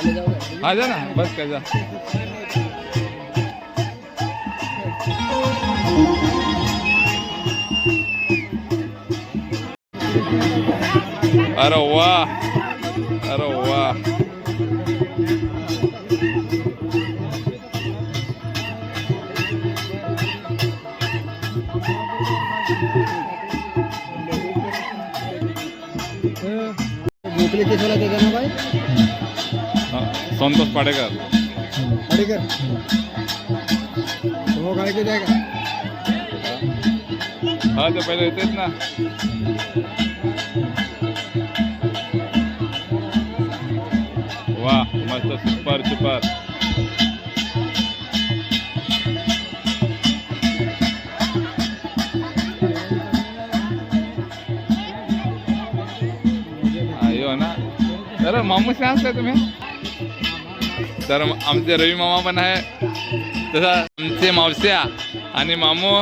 आ जा ना बस काय जा. अरे वाह अरे वाह भोकले ते त्याचा ना बाई? संतोष पाडेकर अडेकर हो काय किती आहे का हा ते पहिले येतेच ना वा मस्त सुपर सुपर ना तर मामूस काय असताय तुम्ही तर आमचे रवी मामा पण आहे. तसा आमचे मावस्या आणि मामू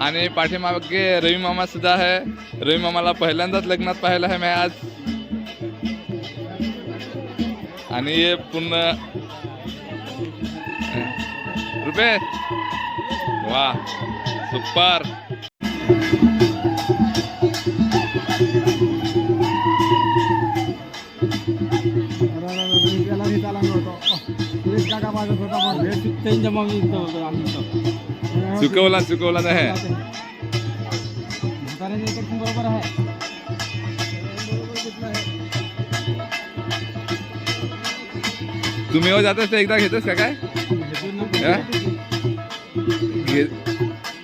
आणि पाठीमागे रवी मामा सुद्धा आहे. रवी मामाला पहिल्यांदाच लग्नात पाहिलं आहे मी आज. आणि हे पूर्ण रुपे वा सुपर. माझा होता मग हे त्यांच्या मग इथं होतं आम्ही इथं. चुकवला चुकवला नाही. बरोबर आहे. तुम्ही हो जातच ते एकदा घेतोस का काय? हा?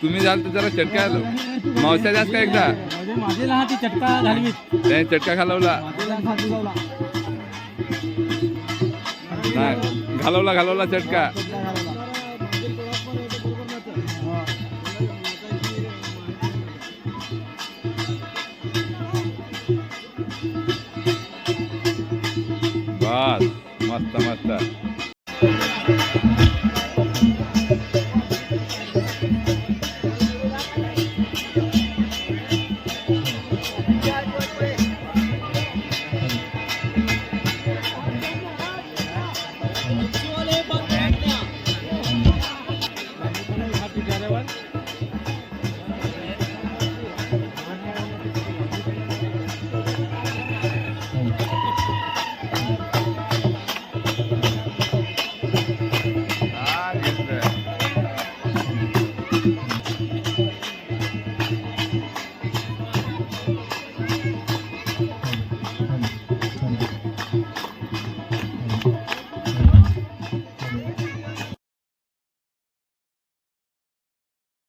तुम्ही जाल तर जरा चटका मावसा जास्त का एकदा? माझे लहान ती चटका त्याने चटका घालवला दुखावला. नाही घालवला घालवला चटका चटका घालवला. हा. बस मस्त मस्त